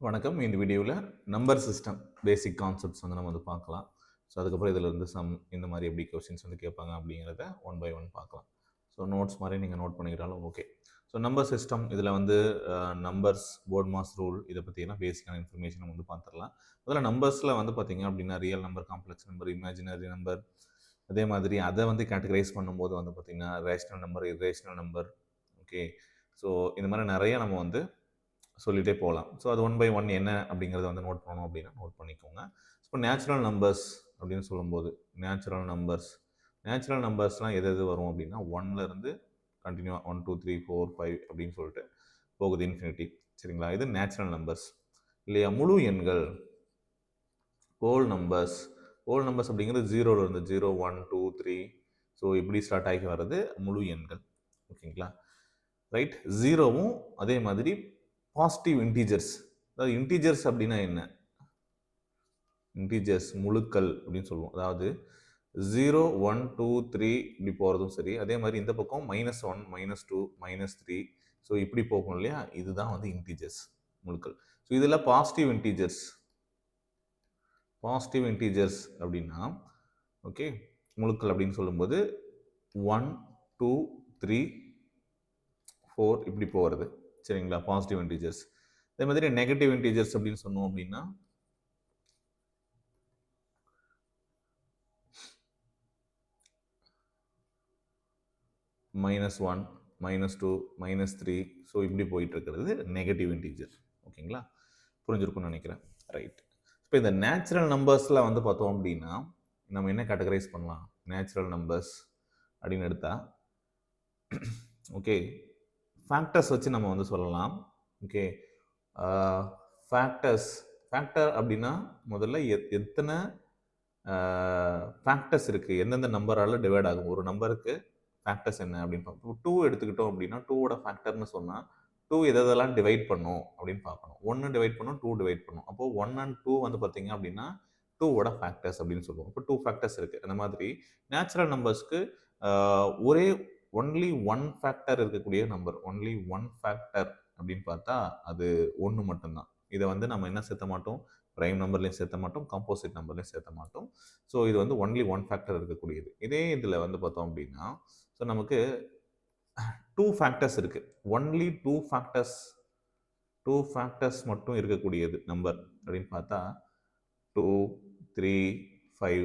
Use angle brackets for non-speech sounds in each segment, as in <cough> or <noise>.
வணக்கம். இந்த வீடியோவில் நம்பர் சிஸ்டம் பேசிக் கான்செப்ட்ஸ் வந்து நம்ம வந்து பார்க்கலாம். ஸோ அதுக்கப்புறம் இதில் இருந்து சம் இந்த மாதிரி எப்படி கொஸ்டின்ஸ் வந்து கேட்பாங்க அப்படிங்கிறத ஒன் பை ஒன் பார்க்கலாம். ஸோ நோட்ஸ் மாதிரி நீங்கள் நோட் பண்ணிக்கிட்டாலும் ஓகே ஸோ நம்பர் சிஸ்டம் இதில் வந்து நம்பர்ஸ் போர்ட் மாஸ் ரூல் இதை பற்றியெல்லாம் பேசிக்கான இன்ஃபர்மேஷன் நம்ம வந்து பார்த்துடலாம். முதல்ல நம்பர்ஸில் வந்து பார்த்தீங்க அப்படின்னா real number complex number imaginary number அதே மாதிரி அதை வந்து கேட்டகரைஸ் பண்ணும்போது வந்து பார்த்திங்கன்னா rational number irrational number okay so இந்த மாதிரி நிறைய நம்ம வந்து சொல்லிகிட்டே போகலாம். ஸோ அது ஒன் பை ஒன் என்ன அப்படிங்கிறத வந்து நோட் பண்ணணும் அப்படின்னா நோட் பண்ணிக்கோங்க. இப்போ நேச்சுரல் நம்பர்ஸ் அப்படின்னு சொல்லும்போது நேச்சுரல் நம்பர்ஸ் நேச்சுரல் நம்பர்ஸ்லாம் எது எது வரும் அப்படின்னா ஒன்லேருந்து கண்டினியூவாக one two three four five அப்படின்னு சொல்லிட்டு போகுது இன்ஃபினிட்டி சரிங்களா? இது நேச்சுரல் நம்பர்ஸ் இல்லையா? முழு எண்கள். ஹோல் நம்பர்ஸ் ஹோல் நம்பர்ஸ் அப்படிங்கிறது ஜீரோவில் இருந்து zero one two three so இப்படி ஸ்டார்ட் ஆகி வர்றது? முழு எண்கள். ஓகேங்களா ரைட் ஜீரோவும் அதே மாதிரி பாசிட்டிவ் இன்டீஜர்ஸ் அதாவது இன்டீஜர்ஸ் அப்படின்னா என்ன? இன்டீஜர்ஸ் முழுக்கள் அப்படின்னு சொல்லுவோம். அதாவது ஜீரோ ஒன் டூ த்ரீ இப்படி போகிறதும் சரி. அதே மாதிரி இந்த பக்கம் minus one minus two minus three so இப்படி போகும் இல்லையா? இதுதான் வந்து இன்டீஜர்ஸ் முழுக்கள். ஸோ இதில் பாசிட்டிவ் இன்டீஜர்ஸ் பாசிட்டிவ் இன்டீஜர்ஸ் அப்படின்னா ஓகே முழுக்கள் அப்படின்னு சொல்லும்போது ஒன் டூ த்ரீ ஃபோர் இப்படி போகிறது சரிங்களா? பாசிட்டிவ் இன்டீஜர்ஸ் அதே மாதிரி நெகட்டிவ் இன்டீஜர்ஸ் அப்படின்னு சொன்னோம் அப்படின்னா minus one minus two minus three so இப்படி போயிட்டு இருக்கிறது நெகட்டிவ் இன்டீஜர் ஓகேங்களா? புரிஞ்சிருக்கும்னு நினைக்கிறேன். ரைட் இப்போ இந்த நேச்சுரல் நம்பர்ஸில் வந்து பார்த்தோம் அப்படின்னா நம்ம என்ன கேட்டகரைஸ் பண்ணலாம்? நேச்சுரல் நம்பர்ஸ் அப்படின்னு எடுத்தால் ஓகே ஃபேக்டர்ஸ் வச்சு நம்ம வந்து சொல்லலாம். ஓகே ஃபேக்டர்ஸ் ஃபேக்டர் அப்படின்னா முதல்ல எத் எத்தனை ஃபேக்டர்ஸ் இருக்குது எந்தெந்த நம்பரால் டிவைட் ஆகும்? ஒரு நம்பருக்கு ஃபேக்டர்ஸ் என்ன அப்படின்னு பார்ப்போம் டூ எடுத்துக்கிட்டோம் அப்படின்னா டூவோட ஃபேக்டர்னு சொன்னால் டூ எதெல்லாம் டிவைட் பண்ணும் அப்படின்னு பார்க்கணும் ஒன்று டிவைட் பண்ணும் டூ டிவைட் பண்ணும். அப்போது ஒன் அண்ட் டூ வந்து பார்த்தீங்க அப்படின்னா டூவோட ஃபேக்டர்ஸ் அப்படின்னு சொல்லுவோம். இப்போ டூ ஃபேக்டர்ஸ் இருக்குது அந்த மாதிரி நேச்சுரல் நம்பர்ஸ்க்கு ஒரே ஒன்லி ஒன் ஃபேக்டர் இருக்கக்கூடிய நம்பர் ஒன்லி ஒன் ஃபேக்டர் அப்படின்னு பார்த்தா அது ஒன்று மட்டும்தான். இதை வந்து நம்ம என்ன சேர்த்த மாட்டோம்? ப்ரைம் நம்பர்லையும் சேர்த்த மாட்டோம் காம்போசிட் நம்பர்லையும் சேர்த்த மாட்டோம். ஸோ இது வந்து ஒன்லி ஒன் ஃபேக்டர் இருக்கக்கூடியது. இதே இதில் வந்து பார்த்தோம் அப்படின்னா ஸோ நமக்கு டூ ஃபேக்டர்ஸ் இருக்குது only two factors two factors மட்டும் இருக்கக்கூடியது நம்பர் அப்படின்னு பார்த்தா டூ த்ரீ ஃபைவ்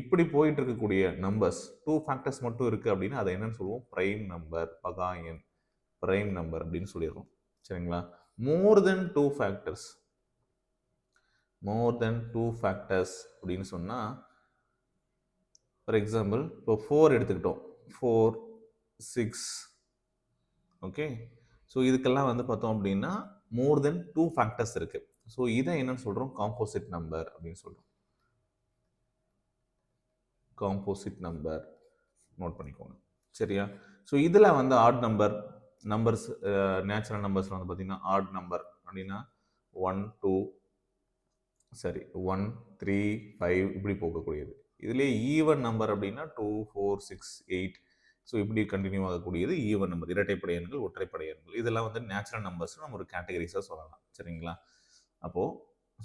இப்படி போயிட்டு இருக்கக்கூடிய நம்பர்ஸ் டூ ஃபேக்டர்ஸ் மட்டும் இருக்குது அப்படின்னா அதை என்னன்னு சொல்லுவோம்? ப்ரைம் நம்பர் பகா எண் ப்ரைம் நம்பர் அப்படின்னு சொல்லிடுறோம். சரிங்களா? More than two factors more than two factors அப்படின்னு சொன்னால் ஃபார் எக்ஸாம்பிள் இப்போ ஃபோர் எடுத்துக்கிட்டோம். ஃபோர் சிக்ஸ் ஓகே ஸோ இதுக்கெல்லாம் வந்து பார்த்தோம் அப்படின்னா மோர் தென் டூ ஃபேக்டர்ஸ் இருக்குது ஸோ இதை என்னன்னு சொல்கிறோம் காம்போசிட் நம்பர் அப்படின்னு சொல்கிறோம் காம்போசிட் நம்பர் நோட் பண்ணிக்கோங்க. சரியா? ஸோ இதில் வந்து ஆட் நம்பர் நம்பர்ஸ் நேச்சுரல் நம்பர்ஸில் வந்து பார்த்தீங்கன்னா ஆட் நம்பர் அப்படின்னா ஒன் டூ சரி ஒன் த்ரீ ஃபைவ் இப்படி போகக்கூடியது. இதுலேயே ஈவன் நம்பர் அப்படின்னா two four six eight so இப்படி கண்டினியூ ஆகக்கூடியது ஈவன் நம்பர் இரட்டைப்படை எண்கள் ஒற்றைப்படை எண்கள். இதெல்லாம் வந்து நேச்சுரல் நம்பர்ஸ் நம்ம ஒரு கேட்டகரிஸாக சொல்லலாம். சரிங்களா? அப்போது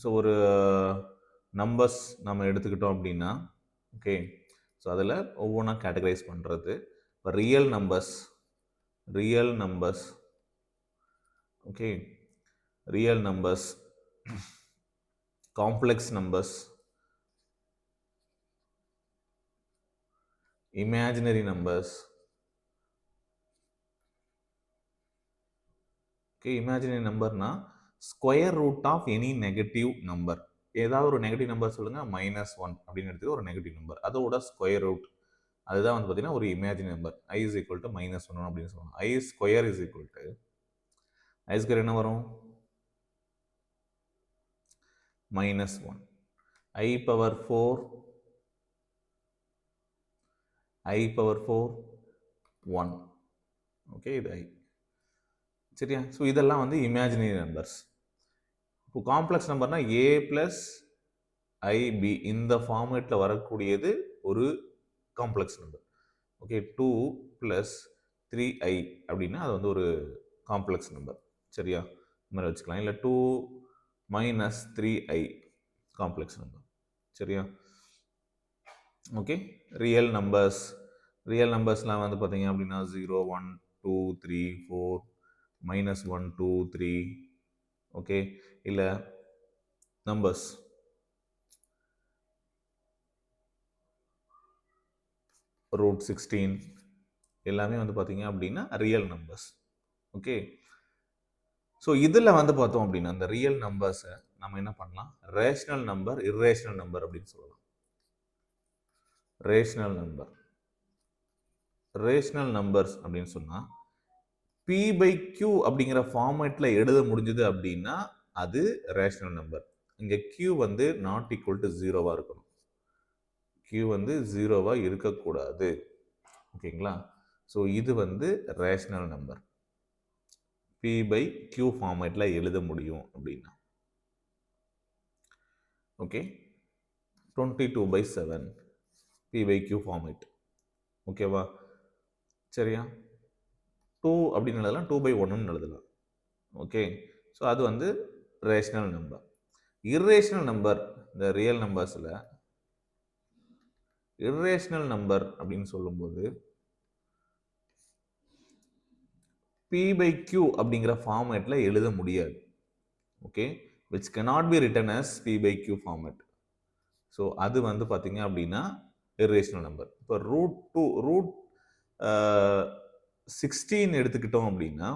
ஸோ ஒரு நம்பர்ஸ் நம்ம எடுத்துக்கிட்டோம் அப்படின்னா ஓகே ஸோ அதில் ஒவ்வொன்றா கேட்டகரைஸ் பண்ணுறது இப்போ real numbers real numbers okay real numbers complex numbers imaginary numbers okay imaginary நம்பர்னா square root of any negative number ஏதாவது ஒரு நெகட்டிவ் நம்பர் சொல்லுங்கள் மைனஸ் ஒன் அப்படின்னு எடுத்து ஒரு நெகட்டிவ் நம்பர் அதோட ஸ்கொயர் ரூட் அதுதான் வந்து பார்த்தீங்கன்னா ஒரு imagine number i is equal to minus one அப்படின்னு சொல்லுவாங்க. I square is equal to i square என்ன வரும்? Minus one i power four i power four one okay இது ஐ சரியா? ஸோ இதெல்லாம் வந்து இமேஜினரி நம்பர்ஸ் இப்போ காம்ப்ளெக்ஸ் நம்பர்னா ஏ ப்ளஸ் ஐபி இந்த ஃபார்மேட்டில் வரக்கூடியது ஒரு complex number okay two plus three i அப்படின்னா அது வந்து ஒரு காம்ப்ளெக்ஸ் நம்பர் சரியா? இந்த மாதிரி வச்சுக்கலாம். இல்லை two minus three i complex number சரியா? ஓகே ரியல் நம்பர்ஸ் ரியல் நம்பர்ஸ்லாம் வந்து பார்த்தீங்க அப்படின்னா zero one two three four minus one two three okay? இல்லை நம்பர்ஸ் ரூட் சிக்ஸ்டீன் எல்லாமே வந்து பார்த்தீங்க அப்படின்னா ரியல் நம்பர்ஸ் ஓகே? ஸோ இதில் வந்து பார்த்தோம் அப்படின்னா அந்த ரியல் நம்பர்ஸை நம்ம என்ன பண்ணலாம்? ரேஷனல் நம்பர் இர்ரேஷ்னல் நம்பர் அப்படின்னு சொல்லலாம். ரேஷ்னல் நம்பர் ரேஷனல் நம்பர்ஸ் அப்படின்னு சொன்னால் பி பை கியூ அப்படிங்கிற ஃபார்மேட்டில் எழுத முடிஞ்சது அப்படின்னா அது ரேஷனல் நம்பர் இங்கே கியூ வந்து நாட் ஈக்குவல் டு ஜீரோவாக இருக்கணும். கியூ வந்து ஜீரோவாக இருக்கக்கூடாது. ஓகேங்களா? ஸோ இது வந்து rational number p by q ஃபார்மேட்டில் எழுத முடியும் அப்படின்னா. Okay twenty two by seven p by q format ஓகேவா சரியா? டூ அப்படின்னு எழுதலாம் டூ பை ஒன்னு எழுதலாம். ஓகே ஸோ அது வந்து ரேஷ்னல் நம்பர் இர்ரேஷனல் நம்பர் இந்த ரியல் நம்பர்ஸில் இர்ரேஷ்னல் நம்பர் அப்படின்னு சொல்லும்போது பி பை கியூ அப்படிங்கிற ஃபார்மேட்டில் எழுத முடியாது. Okay which cannot be written as p by q format so அது வந்து பார்த்தீங்க அப்படின்னா இர்ரேஷ்னல் நம்பர் இப்போ ரூட் டூ ரூட் சிக்ஸ்டீன் எடுத்துக்கிட்டோம் அப்படின்னா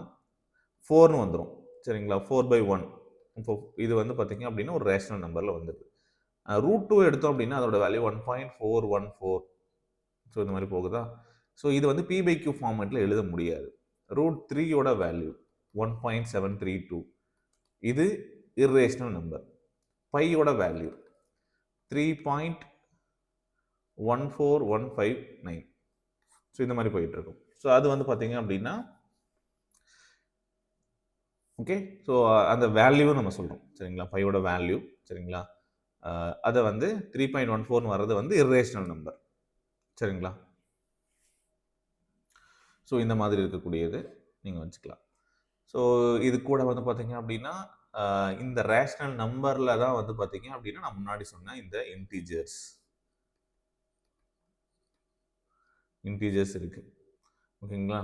ஃபோர்னு வந்துடும் சரிங்களா? ஃபோர் பை ஒன் இப்போ இது வந்து பார்த்திங்க அப்படின்னா ஒரு ரேஷனல் நம்பரில் வந்துடுது ரூட் டூ எடுத்தோம் அப்படின்னா அதோட value one point four one four so இந்த மாதிரி போகுதா? ஸோ இது வந்து பி பை கியூ ஃபார்மேட்டில் எழுத முடியாது. ரூட் த்ரீயோட value one point seven three two இது இர்ரேஷனல் நம்பர் பையோட value three point one four one five nine so இந்த மாதிரி போயிட்டுருக்கும் ஸோ அது வந்து பார்த்தீங்க அப்படின்னா ஓகே ஸோ அந்த வேல்யூவும் நம்ம சொல்கிறோம் சரிங்களா? ஃபைவோட வேல்யூ சரிங்களா? அதை வந்து த்ரீ பாயிண்ட் ஒன் ஃபோர்னு வர்றது வந்து இர்ரேஷனல் நம்பர் சரிங்களா? ஸோ இந்த மாதிரி இருக்கக்கூடியது நீங்கள் வச்சுக்கலாம். ஸோ இது கூட வந்து பார்த்தீங்க அப்படின்னா இந்த ரேஷனல் நம்பரில் தான் வந்து பார்த்தீங்க அப்படின்னா நான் முன்னாடி சொன்னேன் இந்த இன்டீஜர்ஸ் இன்டீஜர்ஸ் இருக்குது ஓகேங்களா?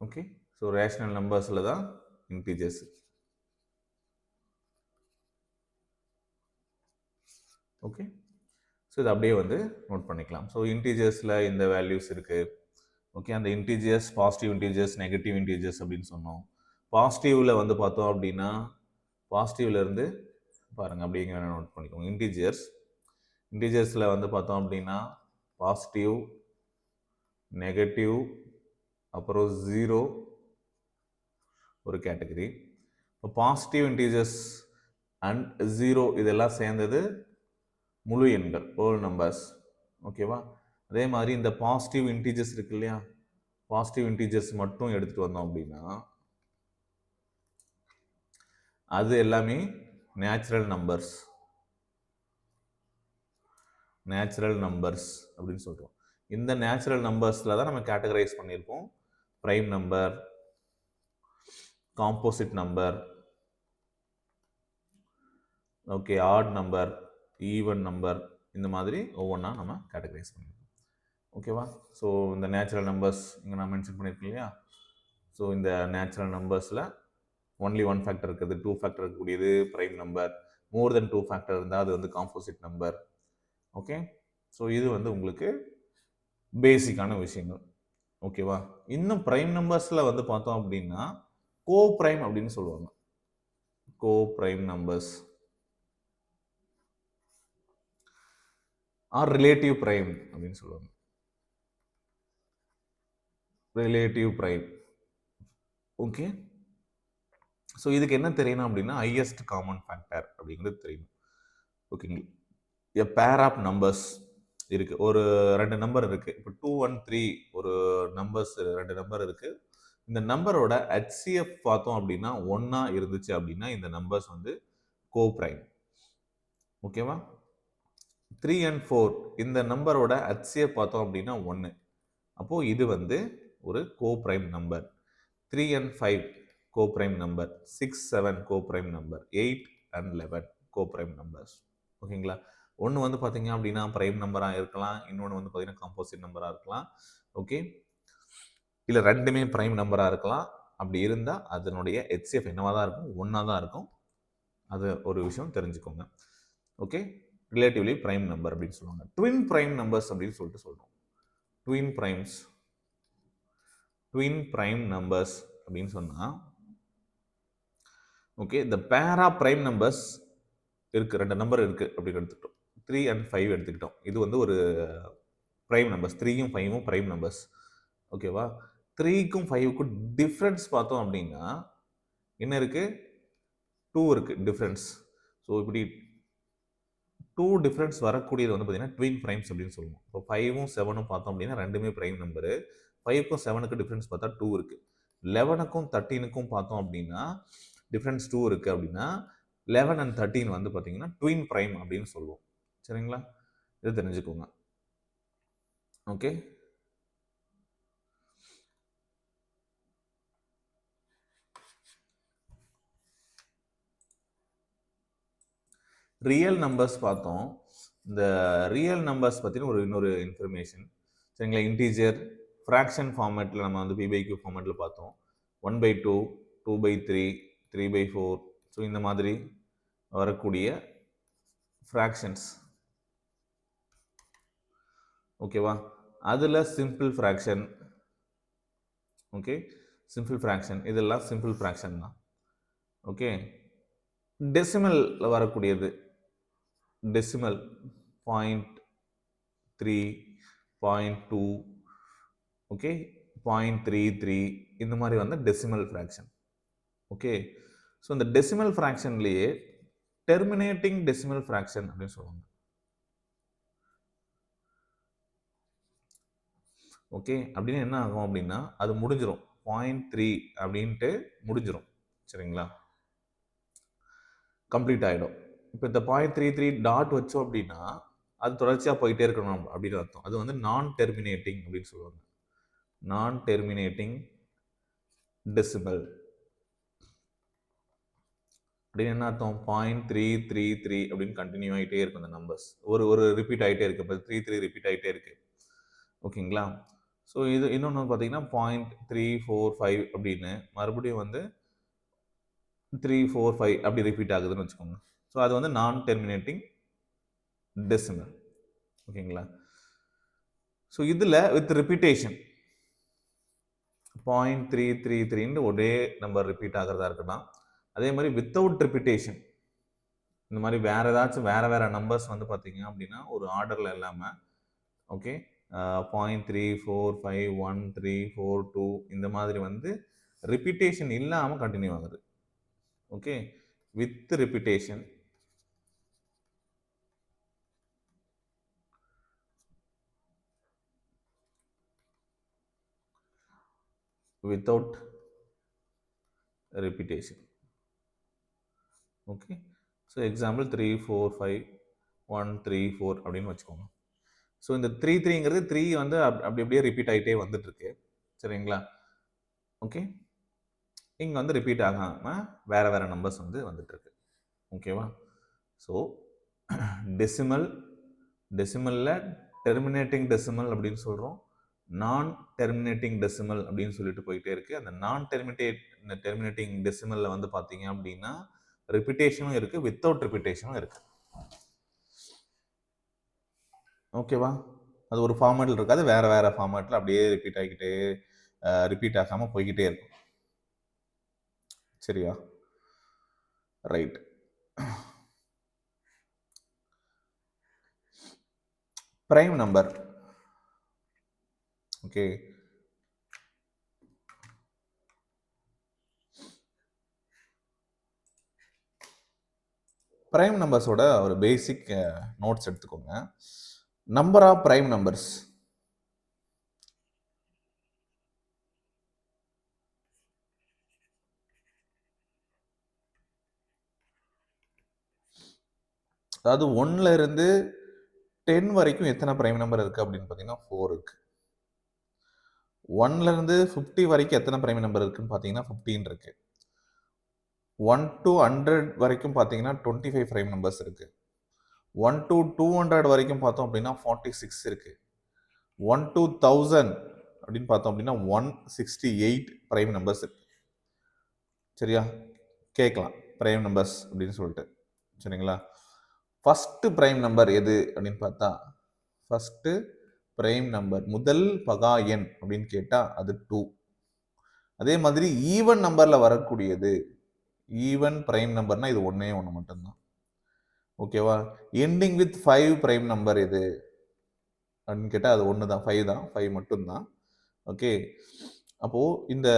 ஓகே. ஸோ ரேஷனல் நம்பர்ஸில் தான் இன்டீஜர்ஸ் ஓகே. ஸோ இது அப்படியே வந்து நோட் பண்ணிக்கலாம். ஸோ இன்டீஜர்ஸில் இந்த வேல்யூஸ் இருக்குது ஓகே. அந்த integers positive integers negative integers அப்படின்னு சொன்னோம். பாசிட்டிவில் வந்து பார்த்தோம் அப்படின்னா பாசிட்டிவ்லேருந்து பாருங்கள் அப்படிங்கிற நோட் பண்ணிக்கோங்க. இன்டீஜர்ஸ் இன்டீஜர்ஸில் வந்து பார்த்தோம் அப்படின்னா பாசிட்டிவ் நெகட்டிவ் அப்புறம் ஜீரோ ஒரு கேட்டகரி இப்போ பாசிட்டிவ் இன்டீஜர்ஸ் அண்ட் ஜீரோ இதெல்லாம் சேர்ந்தது முழு எண்கள் ஹோல் நம்பர்ஸ் ஓகேவா அதே மாதிரி இந்த பாசிட்டிவ் இன்டீஜர்ஸ் இருக்கு இல்லையா? பாசிட்டிவ் இன்டீஜர்ஸ் மட்டும் எடுத்துகிட்டு வந்தோம் அப்படின்னா அது எல்லாமே நேச்சுரல் நம்பர்ஸ் நேச்சுரல் நம்பர்ஸ் அப்படின்னு சொல்கிறோம் இந்த நேச்சுரல் நம்பர்ஸில் தான் நம்ம கேட்டகரைஸ் பண்ணியிருக்கோம் prime number composite number okay odd number even number இந்த மாதிரி ஒவ்வொன்றா நம்ம கேட்டகரைஸ் பண்ணியிருக்கோம் ஓகேவா ஸோ இந்த நேச்சுரல் நம்பர்ஸ் இங்கே நான் மென்ஷன் பண்ணியிருக்கேன் இல்லையா? ஸோ இந்த நேச்சுரல் நம்பர்ஸில் ஒன்லி ஒன் ஃபேக்டர் இருக்குது. டூ ஃபேக்டர் இருக்கக்கூடியது prime number more than two factor இருந்தால் அது வந்து காம்போசிட் நம்பர் ஓகே ஸோ இது வந்து உங்களுக்கு பேசிக்கான விஷயங்கள். ஓகேவா இன்னும் ப்ரைம் நம்பர்ஸில் வந்து பார்த்தோம் அப்படின்னா கோ ப்ரைம் அப்படின்னு சொல்லுவாங்க. Co prime numbers are relative prime அப்படின்னு சொல்லுவாங்க. ரிலேட்டிவ் ப்ரைம் ஓகே ஸோ இதுக்கு என்ன தெரியணும் அப்படின்னா ஹையஸ்ட் காமன் ஃபேக்டர் அப்படிங்கிறது தெரியணும். ஓகேங்களா எ பேர் ஆஃப் நம்பர்ஸ் இருக்குது ஒரு ரெண்டு நம்பர் இருக்குது இப்போ டூ ஒன் த்ரீ ஒரு நம்பர்ஸ் ரெண்டு நம்பர் இருக்குது இந்த நம்பரோட ஹெச்சிஎஃப் பார்த்தோம் அப்படின்னா ஒன்றா இருந்துச்சு அப்படின்னா இந்த நம்பர்ஸ் வந்து கோ ப்ரைம் ஓகேவா த்ரீ அண்ட் ஃபோர் இந்த நம்பரோட ஹெச்சிஎஃப் பார்த்தோம் அப்படின்னா ஒன்று அப்போது இது வந்து ஒரு co prime number three and five co-prime number, 6, 7 co-prime number, 8 and 11 co-prime ஓகேங்களா ஒன்று வந்து பார்த்தீங்க அப்படின்னா ப்ரைம் நம்பராக இருக்கலாம். இன்னொன்று வந்து பார்த்தீங்கன்னா காம்போசிட் நம்பராக இருக்கலாம். ஓகே இல்லை ரெண்டுமே ப்ரைம் நம்பராக இருக்கலாம். அப்படி இருந்தால் அதனுடைய ஹெச்சிஎஃப் என்னவாக தான் இருக்கும்? ஒன்றா தான் இருக்கும். அது ஒரு விஷயம் தெரிஞ்சுக்கோங்க. ஓகே ரிலேட்டிவ்லி ப்ரைம் நம்பர் அப்படின்னு சொல்லுவாங்க. ட்வின் ப்ரைம் நம்பர்ஸ் அப்படின்னு சொல்லிட்டு சொல்கிறோம் twin primes twin prime numbers அப்படின்னு சொன்னால் ஓகே இந்த பேரா ப்ரைம் நம்பர்ஸ் இருக்குது ரெண்டு நம்பர் இருக்குது அப்படின்னு எடுத்துக்கிட்டோம். த்ரீ அண்ட் ஃபைவ் எடுத்துக்கிட்டோம். இது வந்து ஒரு ப்ரைம் நம்பர்ஸ் த்ரீயும் ஃபைவும் ப்ரைம் நம்பர்ஸ் ஓகேவா த்ரீக்கும் ஃபைவுக்கும் டிஃப்ரென்ஸ் பார்த்தோம் அப்படின்னா என்ன இருக்குது டூ இருக்குது டிஃப்ரென்ஸ் ஸோ இப்படி டூ டிஃப்ரென்ஸ் வரக்கூடியது வந்து பார்த்தீங்கன்னா ட்வின் ப்ரைம்ஸ் அப்படின்னு சொல்லுவோம். இப்போ ஃபைவும் செவனும் பார்த்தோம் அப்படின்னா ரெண்டுமே ப்ரைம் நம்பரு ஃபைவ்க்கும் செவனுக்கு டிஃப்ரென்ஸ் பார்த்தா டூ இருக்குது லெவனுக்கும் தேர்ட்டீனுக்கும் பார்த்தோம் அப்படின்னா டிஃப்ரென்ஸ் டூ இருக்குது அப்படின்னா லெவன் அண்ட் தேர்ட்டீன் வந்து பார்த்தீங்கன்னா ட்வின் ப்ரைம் அப்படின்னு சொல்லுவோம். சரிங்களா? இது தெரிஞ்சுக்கோங்க. ஓகே ரியல் நம்பர்ஸ் பார்த்தோம். இந்த ரியல் நம்பர்ஸ் பற்றின ஒரு இன்னொரு இன்ஃபர்மேஷன் சரிங்களா? இன்டீஜர் ஃப்ராக்ஷன் ஃபார்மேட்டில் நம்ம வந்து பிபை கியூ ஃபார்மேட்டில் பார்த்தோம். One by two two by three three by four so இந்த மாதிரி வரக்கூடிய ஃப்ராக்ஷன்ஸ் ஓகேவா? அதில் simple fraction okay? Simple fraction இதெல்லாம் சிம்பிள் ஃப்ராக்ஷன் தான். ஓகே? டெசிமலில் வரக்கூடியது. Decimal point three point two okay? Point three three இந்த மாதிரி வந்து டெசிமல் ஃப்ராக்ஷன் ஓகே? ஸோ இந்த டெசிமல் ஃப்ராக்ஷன்லேயே டெர்மினேட்டிங் டெசிமல் ஃப்ராக்ஷன் அப்படின்னு சொல்லுவாங்க. ஓகே? அப்படின்னு என்ன ஆகும் அப்படின்னா அது முடிஞ்சிடும் பாயிண்ட் த்ரீ அப்படின்ட்டு முடிஞ்சிடும் சரிங்களா? கம்ப்ளீட் ஆகிடும் இப்போ இந்த பாயிண்ட் த்ரீ த்ரீ டாட் வச்சோம் அப்படின்னா அது தொடர்ச்சியாக போயிட்டே இருக்கணும் அப்படின்னு அர்த்தம். அது வந்து நான் டெர்மினேட்டிங் அப்படின்னு சொல்லுவாங்க. நான் டெர்மினேட்டிங் டெசிபல் அப்படின்னு என்ன அர்த்தம்? பாயிண்ட் த்ரீ த்ரீ த்ரீ அப்படின்னு கண்டினியூ ஆகிட்டே இருக்கும் அந்த நம்பர்ஸ் ஒரு ஒரு ரிப்பீட் ஆகிட்டே இருக்கு. இப்போ த்ரீ த்ரீ ரிப்பீட் ஆகிட்டே இருக்கு. ஓகேங்களா? ஸோ இது இன்னொன்று பார்த்தீங்கன்னா பாயிண்ட் த்ரீ ஃபோர் ஃபைவ் அப்படின்னு மறுபடியும் வந்து த்ரீ ஃபோர் ஃபைவ் அப்படி ரிப்பீட் ஆகுதுன்னு வச்சுக்கோங்க. ஸோ அது வந்து நான் டெர்மினேட்டிங் டெசிமல் ஓகேங்களா? ஸோ இதில் with repetition point three three த்ரீன்னு ஒரே நம்பர் ரிப்பீட் ஆகிறதா இருக்கலாம் அதே மாதிரி வித்தவுட் ரிப்பீட்டேஷன் இந்த மாதிரி வேறு ஏதாச்சும் வேறு வேறு நம்பர்ஸ் வந்து பார்த்தீங்க அப்படின்னா ஒரு ஆர்டரில் இல்லாமல் okay point three four five one three four two இந்த மாதிரி வந்து ரிப்பீட்டேஷன் இல்லாமல் கண்டினியூ ஆகுது. Okay with repetition without repetition okay so example three four five one three four அப்படின்னு வச்சுக்கோங்க. ஸோ இந்த த்ரீ த்ரீங்கிறது த்ரீ வந்து அப் அப்படி அப்படியே ரிப்பீட் ஆகிட்டே வந்துட்டுருக்கு. சரிங்களா? ஓகே இங்கே வந்து ரிப்பீட் ஆகாமல் வேறு வேறு நம்பர்ஸ் வந்து வந்துட்டுருக்கு. ஓகேவா ஸோ டெசிமல் டெசிமலில் டெர்மினேட்டிங் டெசிமல் அப்படின்னு சொல்கிறோம் நான் டெர்மினேட்டிங் டெசிமல் அப்படின்னு சொல்லிட்டு போயிட்டே இருக்குது அந்த நான் டெர்மினேட் டெர்மினேட்டிங் டெசிமலில் வந்து பார்த்தீங்க அப்படின்னா ரிப்பிட்டேஷனும் இருக்குது வித்தவுட் ரிப்பிட்டேஷனும் இருக்குது ஓகேவா அது ஒரு ஃபார்மேட்டில் இருக்காது. வேறு வேறு ஃபார்மேட்டில் அப்படியே ரிப்பீட் ஆகிக்கிட்டே ரிப்பீட் ஆகாமல் போய்கிட்டே இருக்கும். சரியா? Right prime number okay prime நம்பர்ஸோட ஒரு பேசிக் நோட்ஸ் எடுத்துக்கோங்க. நம்பர் ஆஃப் பிரைம் நம்பர்ஸ் அதாவது ஒன்ல இருந்து டென் வரைக்கும் எத்தனை பிரைம் நம்பர் இருக்கு அப்படின்னு பார்த்தீங்கன்னா ஃபோர் இருக்கு. ஒன்ல இருந்து ஃபிஃப்டி வரைக்கும் எத்தனை பிரைம் நம்பர் இருக்குன்னு பார்த்தீங்கன்னா ஃபிஃப்டீன் இருக்கு. ஒன் டு ஹண்ட்ரட் வரைக்கும் பார்த்தீங்கன்னா டுவெண்ட்டி ஃபைவ் ப்ரைம் நம்பர்ஸ் இருக்குது ஒன் டு டூ ஹண்ட்ரட் வரைக்கும் பார்த்தோம் அப்படின்னா ஃபார்ட்டி சிக்ஸ் இருக்குது ஒன் டு தௌசண்ட் அப்படின்னு பார்த்தோம் அப்படின்னா one sixty eight prime numbers இருக்கு. சரியா? கேட்கலாம். ப்ரைம் நம்பர்ஸ் அப்படின்னு சொல்லிட்டு. சரிங்களா? ஃபஸ்ட்டு ப்ரைம் நம்பர் எது அப்படின்னு பார்த்தா ஃபஸ்ட்டு ப்ரைம் நம்பர் முதல் பகா எண் அப்படின்னு கேட்டால் அது டூ அதே மாதிரி ஈவன் நம்பரில் வரக்கூடியது ஈவன் ப்ரைம் நம்பர்னால் இது ஒன்றே ஒன்று மட்டும்தான். ஓகேவா ending with five prime number இது அப்படின்னு கேட்டால் அது ஒன்று தான் ஃபைவ் தான். ஃபைவ் மட்டும்தான். ஓகே அப்போது இந்த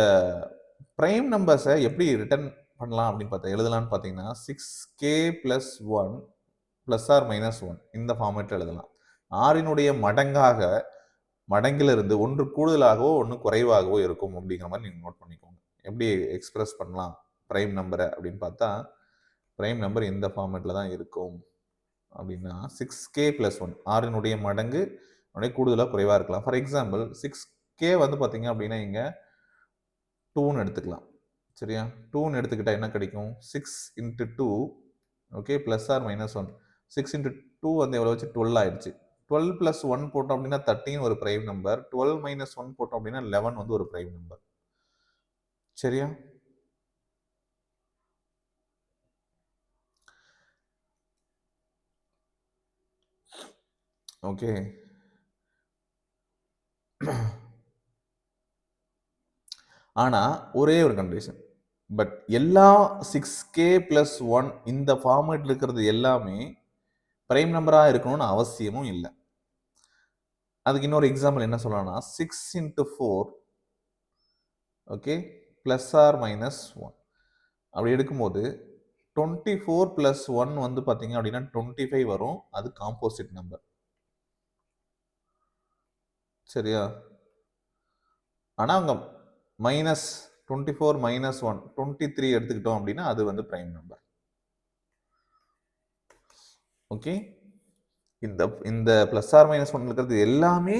ப்ரைம் நம்பர்ஸை எப்படி ரிட்டர்ன் பண்ணலாம் அப்படின்னு பார்த்தா எழுதலாம்னு பார்த்தீங்கன்னா six K plus one plus R minus one இந்த ஃபார்மேட்டில் எழுதலாம். ஆறினுடைய மடங்காக மடங்கிலிருந்து ஒன்று கூடுதலாகவோ ஒன்று குறைவாகவோ இருக்கும் அப்படிங்கிற மாதிரி நீங்கள் நோட் பண்ணிக்கோங்க. எப்படி எக்ஸ்பிரஸ் பண்ணலாம் ப்ரைம் நம்பரை அப்படின்னு பார்த்தா ப்ரைம் நம்பர் இந்த ஃபார்மேட்டில் தான் இருக்கும். அப்படின்னா சிக்ஸ் கே ப்ளஸ் ஒன் ஆறினுடைய மடங்கு உடனே கூடுதலாக குறைவாக இருக்கலாம். ஃபார் எக்ஸாம்பிள் சிக்ஸ் கே வந்து பார்த்தீங்க அப்படின்னா இங்கே டூன்னு எடுத்துக்கலாம். சரியா? டூன்னு எடுத்துக்கிட்டால் என்ன கிடைக்கும்? Six into two okay plus R minus one six into two வந்து எவ்வளோ வச்சு? டுவெல் ஆயிடுச்சு. டுவெல் ப்ளஸ் ஒன் போட்டோம் அப்படின்னா தேர்ட்டின் ஒரு prime number twelve minus one போட்டோம் அப்படின்னா லெவன் வந்து ஒரு ப்ரைம் நம்பர் சரியா? ஓகே <clears throat> ஆனால் ஒரே ஒரு கண்டிஷன் பட் எல்லா சிக்ஸ் கே ப்ளஸ் ஒன் இந்த ஃபார்மேட் இருக்கிறது எல்லாமே ப்ரைம் நம்பராக இருக்கணும்னு அவசியமும் இல்லை. அதுக்கு இன்னொரு எக்ஸாம்பிள் என்ன சொல்லலாம்னா six into four okay plus R minus one அப்படி எடுக்கும்போது டுவெண்ட்டி ஃபோர் ப்ளஸ் ஒன் வந்து பார்த்தீங்க அப்படின்னா டுவெண்ட்டி ஃபைவ் வரும். அது காம்போசிட் நம்பர் சரியா? ஆனால் அங்கே minus twenty four minus one twenty three எடுத்துக்கிட்டோம் அப்படின்னா அது வந்து ப்ரைம் நம்பர் ஓகே இந்த இந்த ப்ளஸ் ஆர் மைனஸ் ஒன் இருக்கிறது எல்லாமே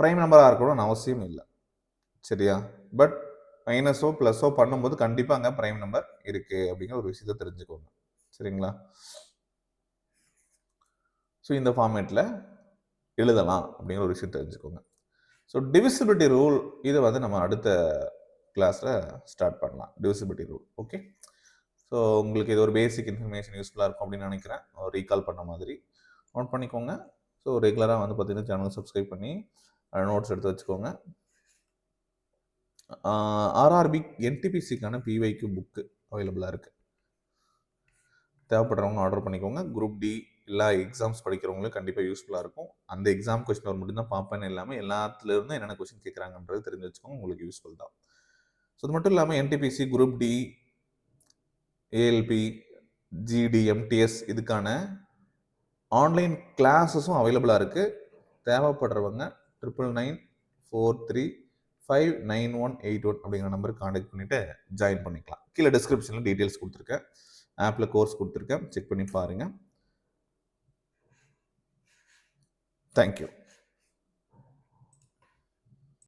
ப்ரைம் நம்பராக இருக்கணும்னு அவசியம் இல்லை. சரியா? பட் மைனஸோ ப்ளஸ்ஸோ பண்ணும்போது கண்டிப்பாக அங்கே ப்ரைம் நம்பர் இருக்குது அப்படிங்கிற ஒரு விஷயத்த தெரிஞ்சுக்கோங்க. சரிங்களா? ஸோ இந்த ஃபார்மேட்டில் எழுதலாம் அப்படிங்கிற ஒரு விஷயம் தெரிஞ்சுக்கோங்க. ஸோ டிவிசிபிலிட்டி ரூல் இதை வந்து நம்ம அடுத்த கிளாஸில் ஸ்டார்ட் பண்ணலாம். டிவிசிபிலிட்டி ரூல் ஓகே ஸோ உங்களுக்கு இது ஒரு பேசிக் இன்ஃபர்மேஷன் யூஸ்ஃபுல்லாக இருக்கும் அப்படின்னு நினைக்கிறேன். ரீகால் பண்ண மாதிரி. நோட் பண்ணிக்கோங்க. ஸோ ரெகுலராக வந்து பார்த்தீங்கன்னா சேனல் சப்ஸ்கிரைப் பண்ணி நோட்ஸ் எடுத்து வச்சுக்கோங்க. ஆர்ஆர்பி என்டிபிசிக்கான பிவைக்கு புக்கு அவைலபிளாக இருக்குது தேவைப்படுறவங்க ஆர்டர் பண்ணிக்கோங்க. குரூப் டி எல்லா எக்ஸாம்ஸ் படிக்கிறவங்களும் கண்டிப்பாக யூஸ்ஃபுல்லாக இருக்கும். அந்த எக்ஸாம் கொஸ்டின் ஒரு மட்டும் தான் பார்ப்பேன்னு இல்லாமல் எல்லாத்துலேருந்து என்னென்ன கொஸ்டின் கேட்குறாங்கன்றது தெரிஞ்சு வச்சுக்கோங்க உங்களுக்கு யூஸ்ஃபுல் தான். ஸோ அது மட்டும் இல்லாமல் NTPC group D ALP GD MTS இதுக்கான ஆன்லைன் கிளாஸஸும் அவைலபிளாக இருக்குது தேவைப்படுறவங்க triple nine four three five nine one eight one அப்படிங்கிற நம்பருக்கு காண்டாக்ட் பண்ணிவிட்டு ஜாயின் பண்ணிக்கலாம். கீழே டிஸ்கிரிப்ஷனில் டீட்டெயில்ஸ் கொடுத்துருக்கேன். ஆப்பில் கோர்ஸ் கொடுத்துருக்கேன். செக் பண்ணி பாருங்கள் Thank you.